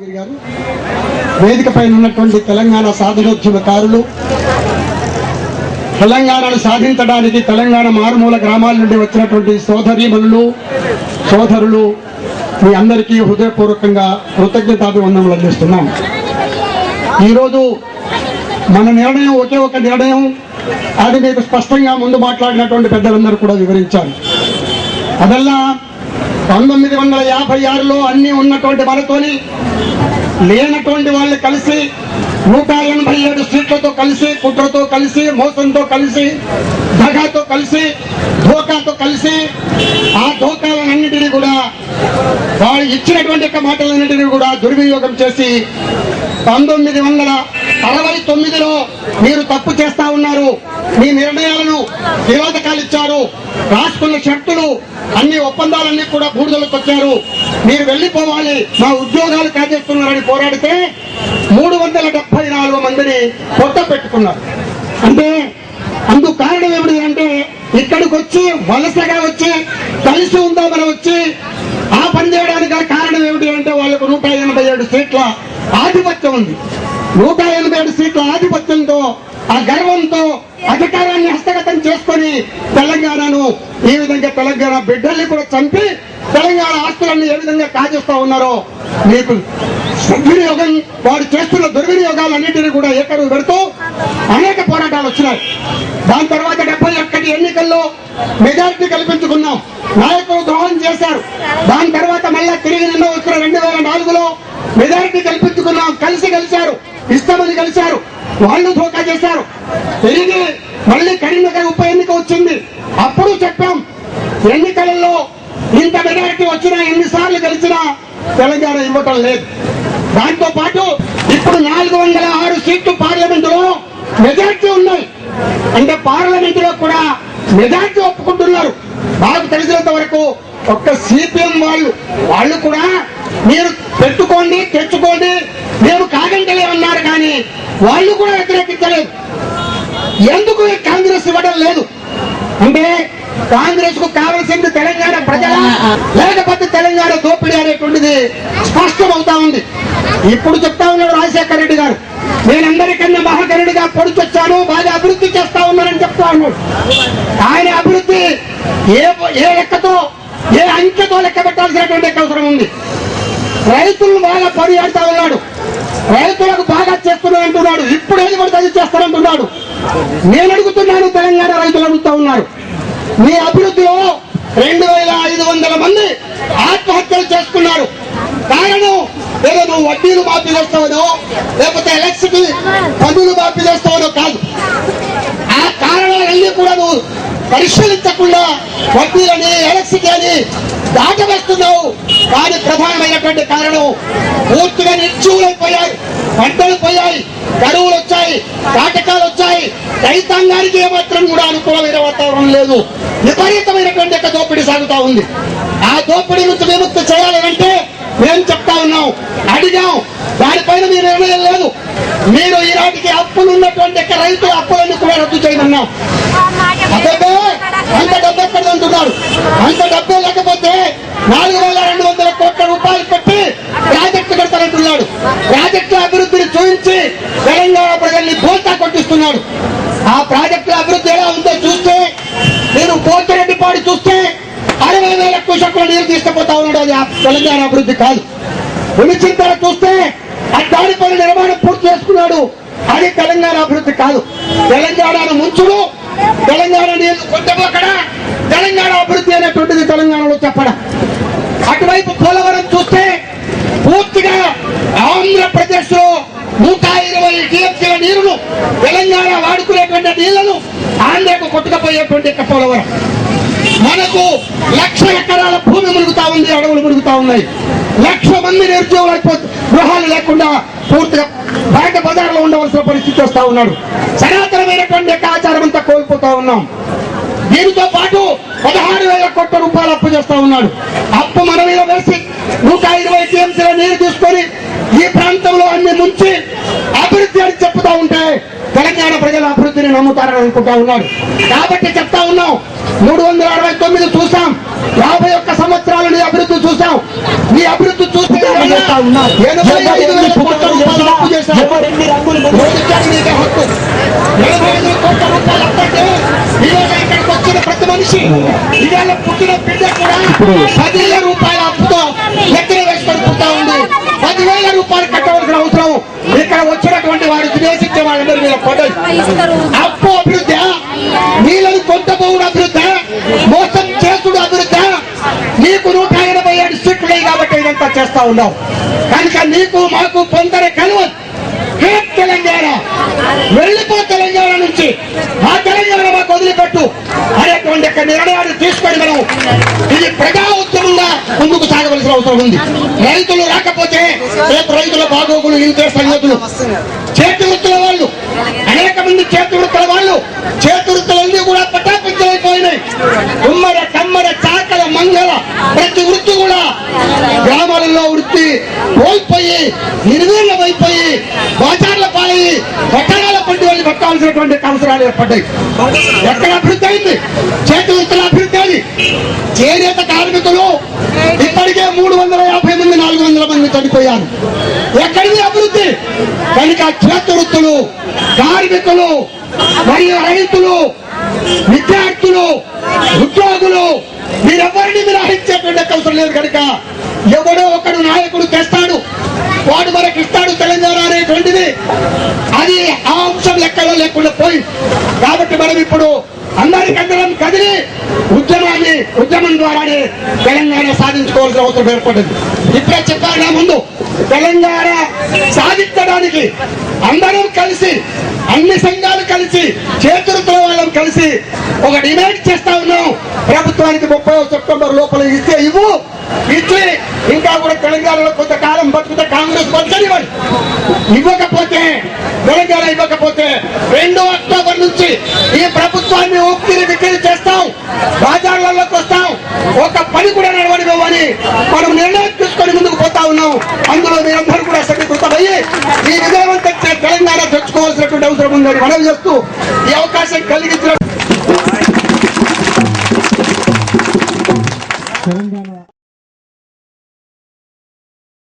యాదగిరి గారు. వేదిక పైన ఉన్నటువంటి తెలంగాణ సాధనోద్యమకారులు తెలంగాణను సాధించడానికి తెలంగాణ మారుమూల గ్రామాల నుండి వచ్చినటువంటి సోదరీమణులు సోదరులు మీ అందరికీ హృదయపూర్వకంగా కృతజ్ఞతాభివందనలు అందిస్తున్నాం. ఈరోజు మన నిర్ణయం ఒకే ఒక నిర్ణయం అది మీకు స్పష్టంగా ముందు మాట్లాడినటువంటి పెద్దలందరూ కూడా వివరించారు అదల్లా పంతొమ్మిది వందల యాభై ఆరులో అన్ని ఉన్నటువంటి మనతోని లేనటువంటి వాళ్ళు కలిసి నూట ఎనభై ఏడు సీట్లతో కలిసి కుట్రతో కలిసి మోసంతో కలిసి దగాతో కలిసి ధోకాతో కలిసి ఆ ధోకాలన్నింటినీ కూడా వాళ్ళు ఇచ్చినటువంటి యొక్క మాటలన్నింటినీ కూడా దుర్వినియోగం చేసి పంతొమ్మిది వందల అరవై తొమ్మిదిలో మీరు తప్పు చేస్తా ఉన్నారు. మీ నిర్ణయాలను నిరోధకాలు ఇచ్చారు రాసుకున్న షర్తులు అన్ని ఒప్పందాలన్నీ కూడా బూడిదలకు వచ్చారు. మీరు వెళ్ళిపోవాలి. మా ఉద్యోగాలు కాజేస్తున్నారని పోరాడితే మూడు వందల డెబ్బై నాలుగు మందిని కొత్త పెట్టుకున్నారు. అంటే అందుకు కారణం ఏమిటి అంటే ఇక్కడికి వచ్చి వలసగా వచ్చి కలిసి ఉందామని వచ్చి ఆ పని చేయడానికి కారణం ఏమిటి అంటే వాళ్ళకు నూట ఎనభై ఏడు సీట్ల ఆధిపత్యం ఉంది. నూట ఎనభై ఏడు సీట్ల ఆధిపత్యంతో ఆ గర్వంతో అధికారాన్ని హస్తగతం చేసుకొని తెలంగాణను ఈ విధంగా తెలంగాణ బిడ్డల్ని కూడా చంపి తెలంగాణ ఆస్తులన్నీ ఏ విధంగా కాజేస్తా ఉన్నారో మీకు సద్వినియోగం వారు చేస్తున్న దుర్వినియోగాలన్నింటినీ కూడా ఎక్కడ పెడుతూ అనేక పోరాటాలు వచ్చినాయి. దాని తర్వాత డెబ్బై ఒక్కటి ఎన్నికల్లో మెజారిటీ కల్పించుకున్నాం. నాయకులు ద్రోహం చేశారు. దాని తర్వాత మళ్ళా తిరిగి నిన్న వచ్చిన రెండు వేల నాలుగులో మెజారిటీ కల్పించుకున్నాం. కలిసి కలిశారు ఇస్తామని కలిశారు. వాళ్ళు ధోకా చేశారు. తిరిగి మళ్ళీ కరీంనగర్ ఉప ఎన్నిక వచ్చింది. అప్పుడు చెప్పాం ఎన్నికలలో ఇంత మెజారిటీ వచ్చినా ఎన్నిసార్లు గెలిచినా తెలంగాణ ఇవ్వటం లేదు. దాంతో పాటు ఇప్పుడు నాలుగు వందల ఆరు సీట్లు పార్లమెంటులో మెజార్టీ ఉన్నాయి. అంటే పార్లమెంటులో కూడా మెజార్టీ ఒప్పుకుంటున్నారు. నాకు తెలిసినంత వరకు ఒక్క సిపిఎం వాళ్ళు వాళ్ళు కూడా మీరు పెట్టుకోండి తెచ్చుకోండి మేము కాగంటలేమన్నారు కానీ వాళ్ళు కూడా వ్యతిరేకించలేదు. ఎందుకు కాంగ్రెస్ ఇవ్వడం లేదు? అంటే కాంగ్రెస్కు కావలసింది తెలంగాణ ప్రజల లేకపోతే తెలంగాణ దోపిడీ అనేటువంటిది స్పష్టమవుతా ఉంది. ఇప్పుడు చెప్తా ఉన్నాడు రాజశేఖర రెడ్డి గారు. నేనందరికన్నా మహాకరుడిగా పొడిచొచ్చాను బాగా అభివృద్ధి చేస్తా ఉన్నానని చెప్తా ఉన్నాడు. ఆయన అభివృద్ధి ఏ ఏ లెక్కతో ఏ అంకెతో లెక్క పెట్టాల్సినటువంటి అవసరం ఉంది. రైతులను బాగా పరిగెడతా ఉన్నాడు. రైతులకు బాగా చేస్తున్నా అంటున్నాడు. ఇప్పుడు ఏది పడితే అది చేస్తానంటున్నాడు నేను అడుగుతున్నాను తెలంగాణ రైతులు అడుగుతా ఉన్నారు. మీ అభివృద్ధిలో రెండు వేల ఐదు వందల మంది ఆత్మహత్యలు చేసుకున్నారు. కారణం ఏదో నువ్వు వడ్డీలు మాఫీ చేస్తావనో లేకపోతే ఎలక్ట్రిసిటీ పన్నులు మాఫీ చేస్తావనో కాదు. ఆ కారణాలన్నీ కూడా నువ్వు పరిశీలించకుండా వడ్డీలని ఎలక్ట్రిసిటీ అని దాటవేస్తున్నావు. దాని ప్రధానమైనటువంటి కారణం పూర్తిగా పంటలు పోయాయి కరువులు వచ్చాయి కాటకాలు వచ్చాయి. రైతాంగానికి ఏమాత్రం కూడా అనుకూలమైన వాతావరణం లేదు. విపరీతమైనటువంటి యొక్క దోపిడీ సాగుతా ఉంది. ఆ దోపిడీ నుంచి విముక్తి చేయాలంటే మేము చెప్తా ఉన్నాం అడిగాం. దానిపైన మీ నిర్ణయం లేదు. మీరు ఈనాటికి అప్పులు ఉన్నటువంటి యొక్క రైతుల అప్పులన్నీ కూడా రద్దు చేయమన్నాం. అదే అంత డబ్బు ఎక్కడ అంటున్నారు అంత డబ్బే లేకపోతే నాలుగు వేల రెండు వందల కోట్ల రూపాయలు ఆ ప్రాజెక్టుల అభివృద్ధి ఎలా ఉందో చూస్తే నేను పోతిరెడ్డిపాడు చూస్తే అరవై వేల కుషకుల నీరు తీసుకుపోతా ఉన్నాడు. అది ఆ తెలంగాణ అభివృద్ధి కాదు. పులిచింతల చూస్తే ఆ పని నిర్మాణం పూర్తి చేసుకున్నాడు. అది తెలంగాణ అభివృద్ధి కాదు. తెలంగాణను ముంచుడు. తెలంగాణ నీళ్ళు కొట్టబోకడ తెలంగాణ అభివృద్ధి అనేటువంటిది తెలంగాణలో చెప్పడం. అటువైపు పోలవరం చూస్తే పూర్తిగా ఆంధ్రప్రదేశ్లో నూట ఇరవై టీఎంసీల నీరును తెలంగాణ వాడుకునేటువంటి నీళ్ళను ఆంధ్రకు కొట్టుకపోయేటువంటి పోలవరం. మనకు లక్ష ఎకరాల భూమి మునుగుతా ఉంది అడవులు మునుగుతా ఉన్నాయి. లక్ష మంది నిరుద్యోగులు గృహాలు లేకుండా పూర్తిగా బయట బజార్లో ఉండవలసిన పరిస్థితి వస్తా ఉన్నాడు. సనాతనమైనటువంటి యొక్క ఆచారం అంతా కోల్పోతా ఉన్నాం. దీనితో పాటు పదహారు వేల కోట్ల రూపాయలు అప్పు చేస్తా ఉన్నాడు. అప్పు మన మీద వేసి నూట ఇరవై టీఎంసీల నీరు తీసుకొని ఈ ప్రాంతంలో అన్ని ముంచి అభివృద్ధి తెలంగాణ ప్రజల అభివృద్ధిని నమ్ముతారని అనుకుంటా ఉన్నాడు. కాబట్టి చెప్తా ఉన్నాం మూడు వందల అరవై తొమ్మిది చూసాం యాభై ఒక్క సంవత్సరాలు నీ అభివృద్ధి చూసాం. నీ అభివృద్ధి చూస్తే చేస్తా ఉన్నారు ఎనభై ఐదు వేల ఎవరెన్ని కోట్ల కుట్రలు రూపాయలు చేసినా, అప్పు చేశారు. ఎవరెన్ని రంగులు ముద్ర ఓడిచారు నీకే హక్కు. ఎనభై ఐదు కోట్ల రూపాయలు అప్పంటే ఈరోజు ఇక్కడికి వచ్చిన ప్రతి మనిషి ఇవాళ పుట్టిన బిడ్డ కూడా పదివేల రూపాయల అప్పుతో ఎక్కడ వేసుకొని పుట్టా ఉంది పదివేల రూపాయలు కట్టవలసిన అవసరం ఇక్కడ వచ్చినటువంటి వారు విదేశించే వాళ్ళందరూ మీద పడ్డాయి అప్పు అభివృద్ధి నీళ్ళని కొంత పోవుడు అభివృద్ధి మోసం చేసుడు అభివృద్ధి నీకు నూట ఎనభై ఏడు సీట్లు కాబట్టి ఇదంతా చేస్తా ఉన్నావు. కనుక నీకు మాకు కొందరు కలవదు తెలంగాణ వెళ్ళిపో తెలంగాణ నుంచి. ఆ తెలంగాణ మాకు వదిలిపెట్టు. అనేటువంటి యొక్క నిర్ణయాన్ని తీసుకొని మనం ఇది ప్రజా ఉద్యమంగా ముందుకు సాగవలసిన అవసరం ఉంది. రైతులు రాకపోతే రేపు రైతుల బాగోగులు ఇంతే సంగతులు. చేతి వృత్తులు మంది చేతి వృత్తుల వాళ్ళు చేతి వృత్తులన్నీ కూడా పటాపించలైపోయినాయి. ఉమ్మర కమ్మర చాకల మంగళ ప్రతి వృత్తి కూడా గ్రామాలలో వృత్తి కోల్పోయి నిర్వీర్ణమైపోయి బజార్ల పాలయ్యి పట్టణాల పండి వాళ్ళు పెట్టాల్సినటువంటి అవసరాలు ఏర్పడ్డాయి. ఎక్కడ అభివృద్ధి అయింది? చేతి వృత్తుల అభివృద్ధి అయింది చేనేత కార్మికులు ఇప్పటికే మూడు వందల యాభై మంది నాలుగు వందల మంది చనిపోయారు. ఎక్కడిది అభివృద్ధి? కనుక చేతి వృత్తులు కార్మికులు మరియు రైతులు విద్యార్థులు ఉద్యోగులు మీరెవరిని మినహాయించేటువంటి అవసరం లేదు కనుక ఎవడో ఒకడు నాయకుడు తెస్తాడు వాడు మనకి ఇస్తాడు తెలంగాణ అనేటువంటిది. అది ఆ అంశం లెక్కలో లేకుండా పోయి కాబట్టి మనం ఇప్పుడు అందరికందరం కదిలి ఉద్యమాన్ని ఉద్యమం ద్వారానే తెలంగాణ సాధించుకోవాల్సిన అవసరం ఏర్పడింది. ఇప్పుడే చెప్పారు నా ముందు. తెలంగాణ సాధించడానికి అందరం కలిసి అన్ని సంఘాలు కలిసి చేతులతో వాళ్ళం కలిసి ఒక డిమాండ్ చేస్తా ఉన్నాం. ప్రభుత్వానికి ముప్పై సెప్టెంబర్ లోపల ఇస్తే ఇవ్వు ఇచ్చి ఇంకా కూడా తెలంగాణలో కొంతకాలం బతుకుతే కాంగ్రెస్ పచ్చనివ్వండి ఇవ్వకపోతే తెలంగాణ ఇవ్వకపోతే రెండో అక్టోబర్ నుంచి ఈ ప్రభుత్వాన్ని ఊపిరి విక్కిరి చేస్తాం బజార్లలోకి వస్తాం. ఒక పని కూడా నడవనివ్వని మనం నిర్ణయం తీసుకొని ముందుకు పోతా ఉన్నాం. అందులో మీరందరూ కూడా సమీకృతమయ్యి ఈ విజయవంతం తెలంగాణ తెచ్చుకోవాల్సినటువంటి అవసరం ఉందని మనం చేస్తూ ఈ అవకాశం కలిగించిన